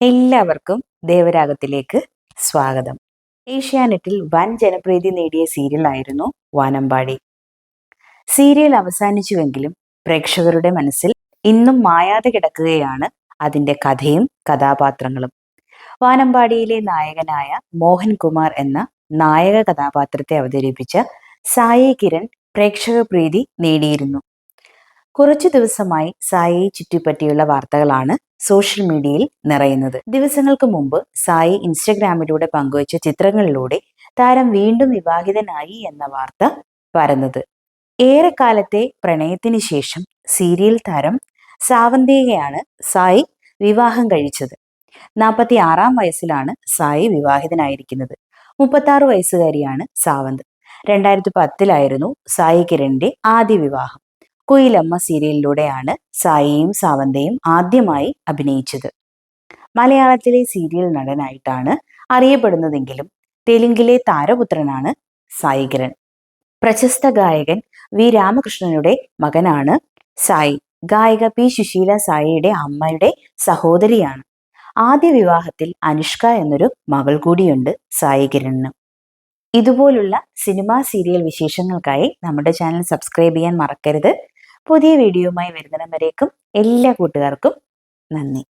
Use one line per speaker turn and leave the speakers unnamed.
എല്ലാവർക്കും ദേവരാഗത്തിലേക്ക് സ്വാഗതം. ഏഷ്യാനെറ്റിൽ വൻ ജനപ്രീതി നേടിയ സീരിയലായിരുന്നു വാനമ്പാടി. സീരിയൽ അവസാനിച്ചുവെങ്കിലും പ്രേക്ഷകരുടെ മനസ്സിൽ ഇന്നും മായാതെ കിടക്കുകയാണ് അതിന്റെ കഥയും കഥാപാത്രങ്ങളും. വാനമ്പാടിയിലെ നായകനായ മോഹൻകുമാർ എന്ന നായക കഥാപാത്രത്തെ അവതരിപ്പിച്ച സായി കിരൺ പ്രേക്ഷക പ്രീതി നേടിയിരുന്നു. കുറച്ചു ദിവസമായി സായിയെ ചുറ്റിപ്പറ്റിയുള്ള വാർത്തകളാണ് സോഷ്യൽ മീഡിയയിൽ നിറയുന്നത്. ദിവസങ്ങൾക്ക് മുമ്പ് സായി ഇൻസ്റ്റഗ്രാമിലൂടെ പങ്കുവച്ച ചിത്രങ്ങളിലൂടെ താരം വീണ്ടും വിവാഹിതനായി എന്ന വാർത്ത പരന്നത്. ഏറെക്കാലത്തെ പ്രണയത്തിന് ശേഷം സീരിയൽ താരം സാവന്തികയാണ് സായി വിവാഹം കഴിച്ചത്. നാൽപ്പത്തി ആറാം വയസ്സിലാണ് സായി വിവാഹിതനായിരിക്കുന്നത്. മുപ്പത്തി ആറ് വയസ്സുകാരിയാണ് സാവന്ത്. രണ്ടായിരത്തി പത്തിലായിരുന്നു സായി കിരണിന്റെ ആദ്യ വിവാഹം. കുയിലമ്മ സീരിയലിലൂടെയാണ് സായിയും സാവന്തയും ആദ്യമായി അഭിനയിച്ചത്. മലയാളത്തിലെ സീരിയൽ നടനായിട്ടാണ് അറിയപ്പെടുന്നതെങ്കിലും തെലുങ്കിലെ താരപുത്രനാണ് സായികിരൺ പ്രശസ്ത ഗായകൻ വി രാമകൃഷ്ണനുടെ മകനാണ് സായി. ഗായിക പി സുശീല സായിയുടെ അമ്മയുടെ സഹോദരിയാണ്. ആദ്യ വിവാഹത്തിൽ അനുഷ്ക എന്നൊരു മകൾ കൂടിയുണ്ട് സായി കിരണിന് ഇതുപോലുള്ള സിനിമാ സീരിയൽ വിശേഷങ്ങൾക്കായി നമ്മുടെ ചാനൽ സബ്സ്ക്രൈബ് ചെയ്യാൻ മറക്കരുത്. പുതിയ വീഡിയോയുമായി വരുന്നിടം വരേക്കും എല്ലാ കൂട്ടുകാർക്കും നന്ദി.